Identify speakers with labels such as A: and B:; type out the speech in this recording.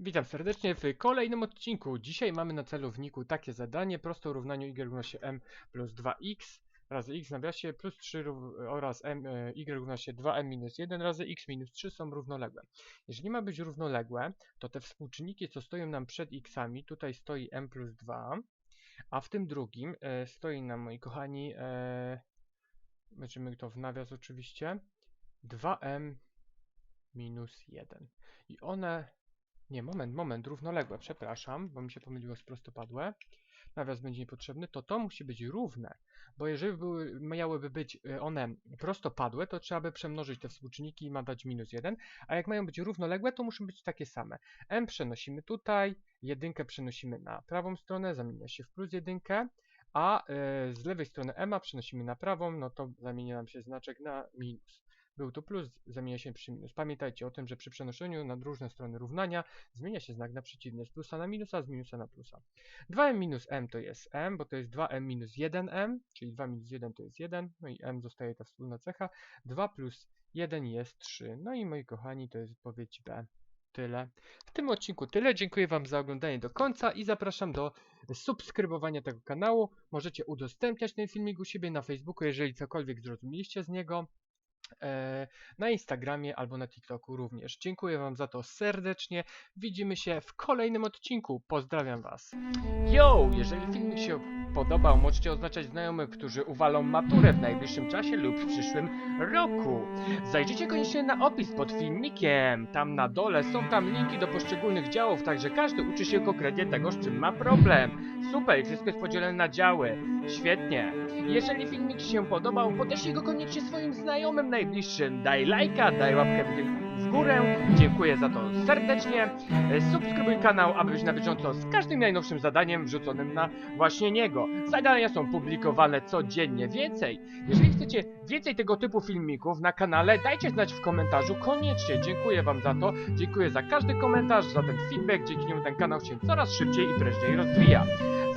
A: Witam serdecznie w kolejnym odcinku. Dzisiaj mamy na celowniku takie zadanie. Prosto równaniu y równa się m plus 2x razy x nawiasie plus 3 rów- oraz m, e, y równa się 2m minus 1 razy x minus 3 są równoległe. Jeżeli ma być równoległe, to te współczynniki, co stoją nam przed xami, tutaj stoi m plus 2, a w tym drugim e, stoi nam, moi kochani, e, będziemy to w nawias oczywiście, 2m minus 1. I one nie, moment, moment, równoległe, przepraszam, bo mi się pomyliło z prostopadłe. Nawias będzie niepotrzebny, to to musi być równe, bo jeżeli były, miałyby być y, one prostopadłe, to trzeba by przemnożyć te współczynniki i ma dać minus 1, a jak mają być równoległe, to muszą być takie same. m przenosimy tutaj, jedynkę przenosimy na prawą stronę, zamienia się w plus jedynkę, a y, z lewej strony m przenosimy na prawą, no to zamienia nam się znaczek na minus. Był tu plus, zamienia się przy minus. Pamiętajcie o tym, że przy przenoszeniu na różne strony równania zmienia się znak na przeciwny. Z plusa na minusa, z minusa na plusa. 2m minus m to jest m, bo to jest 2m minus 1m, czyli 2 minus 1 to jest 1, no i m zostaje ta wspólna cecha. 2 plus 1 jest 3. No i moi kochani, to jest odpowiedź B. Tyle. W tym odcinku tyle. Dziękuję Wam za oglądanie do końca i zapraszam do subskrybowania tego kanału. Możecie udostępniać ten filmik u siebie na Facebooku, jeżeli cokolwiek zrozumieliście z niego na Instagramie albo na TikToku również. Dziękuję Wam za to serdecznie. Widzimy się w kolejnym odcinku. Pozdrawiam Was. Yo! Jeżeli filmik się podobał, możecie oznaczać znajomych, którzy uwalą maturę w najbliższym czasie lub w przyszłym roku. Zajrzyjcie koniecznie na opis pod filmikiem. Tam na dole są tam linki do poszczególnych działów, także każdy uczy się konkretnie tego, z czym ma problem. Super, wszystko jest podzielone na działy. Świetnie. Jeżeli filmik Ci się podobał, podeślij go koniecznie swoim znajomym najbliższym. Daj lajka, daj łapkę w- górę. Dziękuję za to serdecznie. Subskrybuj kanał, aby być na bieżąco z każdym najnowszym zadaniem wrzuconym na właśnie niego. Zadania są publikowane codziennie. Więcej, jeżeli chcecie więcej tego typu filmików na kanale, dajcie znać w komentarzu koniecznie. Dziękuję Wam za to. Dziękuję za każdy komentarz, za ten feedback. Dzięki niemu ten kanał się coraz szybciej i prężniej rozwija.